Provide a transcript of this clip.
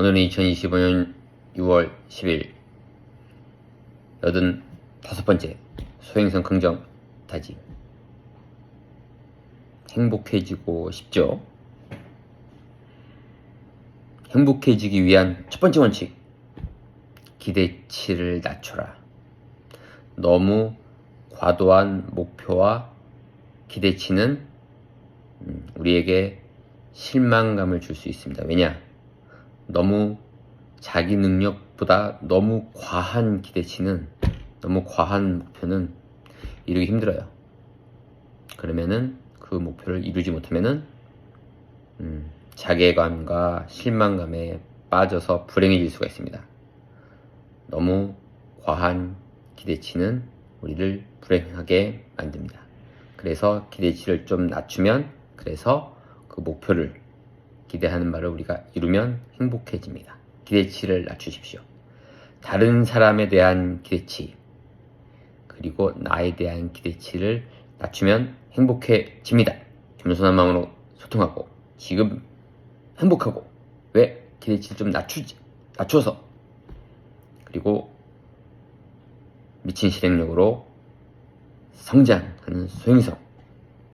오늘은 2025년 6월 10일 여든 다섯 번째 소행성 긍정 다짐 행복해지고 싶죠? 행복해지기 위한 첫 번째 원칙 기대치를 낮춰라 너무 과도한 목표와 기대치는 음, 우리에게 실망감을 줄 수 있습니다. 왜냐? 너무 자기 능력보다 너무 과한 기대치는 너무 과한 목표는 이루기 힘들어요. 그러면은 그 목표를 이루지 못하면은 음, 자괴감과 실망감에 빠져서 불행해질 수가 있습니다. 너무 과한 기대치는 우리를 불행하게 만듭니다. 그래서 기대치를 좀 낮추면 그래서 그 목표를 기대하는 바를 우리가 이루면 행복해집니다. 기대치를 낮추십시오. 다른 사람에 대한 기대치 그리고 나에 대한 기대치를 낮추면 행복해집니다. 겸손한 마음으로 소통하고 지금 행복하고 왜 기대치를 좀 낮추지 낮춰서 그리고 미친 실행력으로 성장하는 소행성